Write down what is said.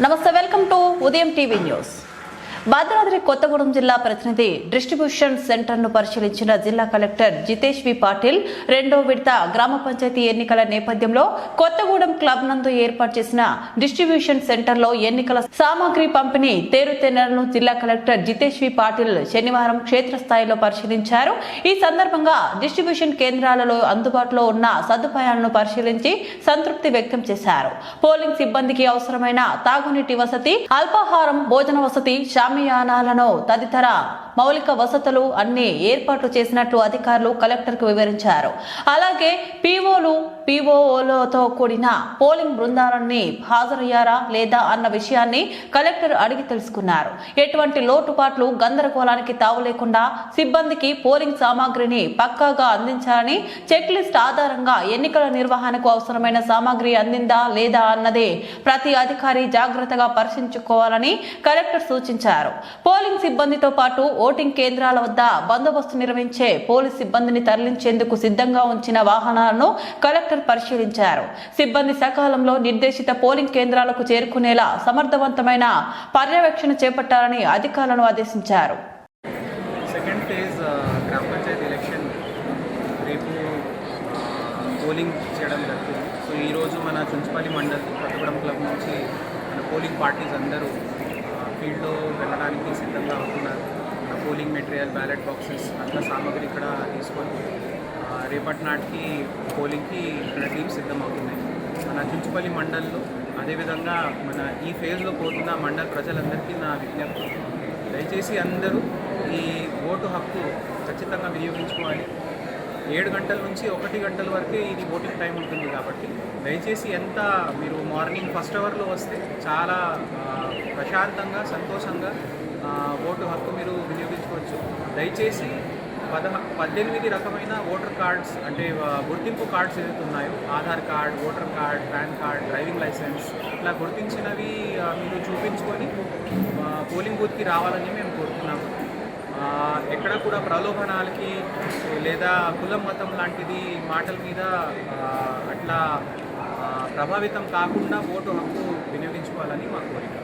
నమస్తే welcome to Udayam TV news. Bhadradri Kothagudem జిల్లా ప్రతినిధి డిస్ట్రిబ్యూషన్ సెంటర్ను పరిశీలించిన జిల్లా కలెక్టర్ జితేష్ వి పాటిల్ రెండో విడత గ్రామ పంచాయతీ ఎన్నికల నేపథ్యంలో కొత్తగూడెం క్లబ్ నందు ఏర్పాటు చేసిన డిస్ట్రిబ్యూషన్ సెంటర్లో ఎన్నికల సామాగ్రి పంపిణీ తేరుతెన్నలను జిల్లా కలెక్టర్ జితేష్ వి పాటిల్ శనివారం క్షేత్రస్థాయిలో పరిశీలించారు. ఈ సందర్భంగా డిస్ట్రిబ్యూషన్ కేంద్రాలలో అందుబాటులో ఉన్న సదుపాయాలను పరిశీలించి సంతృప్తి వ్యక్తం చేశారు. పోలింగ్ సిబ్బందికి అవసరమైన తాగునీటి వసతి అల్పాహారం భోజన వసతి షామియానాలను తదితర మౌలిక వసతులు అన్ని ఏర్పాట్లు చేసినట్లు అధికారులు కలెక్టర్కు వివరించారు. అలాగే పీఓలు పీఓలతో కూడిన పోలింగ్ బృందాలన్నీ హాజరయ్యారా లేదా అన్న విషయాన్ని కలెక్టర్ అడిగి తెలుసుకున్నారు. ఎటువంటి లోటుపాట్లు గందరగోళానికి తావు లేకుండా సిబ్బందికి పోలింగ్ సామాగ్రిని పక్కాగా అందించాలని చెక్ లిస్ట్ ఆధారంగా ఎన్నికల నిర్వహణకు అవసరమైన సామాగ్రి అందిందా లేదా అన్నదే ప్రతి అధికారి జాగ్రత్తగా పరిశీలించుకోవాలని కలెక్టర్ సూచించారు. పోలింగ్ సిబ్బందితో పాటు ఓటింగ్ కేంద్రాల వద్ద బందోబస్తు నిర్వహించే పోలీస్ సిబ్బందిని తరలించేందుకు సిద్ధంగా ఉంచిన వాహనాలను కలెక్టర్ పరిశీలించారు. సిబ్బంది సకాలంలో నిర్దేశిత పోలింగ్ కేంద్రాలకు చేరుకునేలా సమర్థవంతమైన పర్యవేక్షణ చేపట్టాలని అధికారులను ఆదేశించారు. సెకండ్ ఫేజ్ uh, గ్రామ పంచాయతీ ఎలక్షన్ రేపు uh, పోలింగ్ చేయడం జరుగుతుంది. సో ఈరోజు మన చుంచుపల్లి మండల్ కొత్తగూడెం క్లబ్ నుంచి మన పోలింగ్ పార్టీస్ అందరూ ఫీల్డ్లో వెళ్ళడానికి సిద్ధంగా ఉంటున్నారు. పోలింగ్ మెటీరియల్ బ్యాలెట్ బాక్సెస్ అంతా సామాగ్రి ఇక్కడ తీసుకొని రేపటి నాటికి పోలింగ్కి ఇక్కడ టీమ్ సిద్ధం అవుతున్నాయి మన చుంచుపల్లి మండల్లో అదేవిధంగా మన ఈ ఫేజ్లో పోతున్న మండల్ ప్రజలందరికీ నా విజ్ఞప్తి. దయచేసి అందరూ ఈ ఓటు హక్కు ఖచ్చితంగా వినియోగించుకోవాలి. ఏడు గంటల నుంచి ఒకటి గంటల వరకే ఇది ఓటింగ్ టైం ఉంటుంది కాబట్టి దయచేసి ఎంత మీరు మార్నింగ్ ఫస్ట్ అవర్లో వస్తే చాలా ప్రశాంతంగా సంతోషంగా ఓటు హక్కు మీరు వినియోగించుకోవచ్చు. దయచేసి పదహ పద్దెనిమిది రకమైన ఓటర్ కార్డ్స్ అంటే గుర్తింపు కార్డ్స్ ఏదైతే ఉన్నాయో Aadhaar card voter card PAN card driving licence ఇట్లా గుర్తించినవి మీరు చూపించుకొని పోలింగ్ బూత్కి రావాలని మేము కోరుతున్నాము ఎక్కడ కూడా ప్రలోభనాలకి లేదా కులం మతం లాంటిది మాటల మీద అట్లా ప్రభావితం కాకుండా ఓటు హక్కు వినియోగించుకోవాలని మా కోరిక.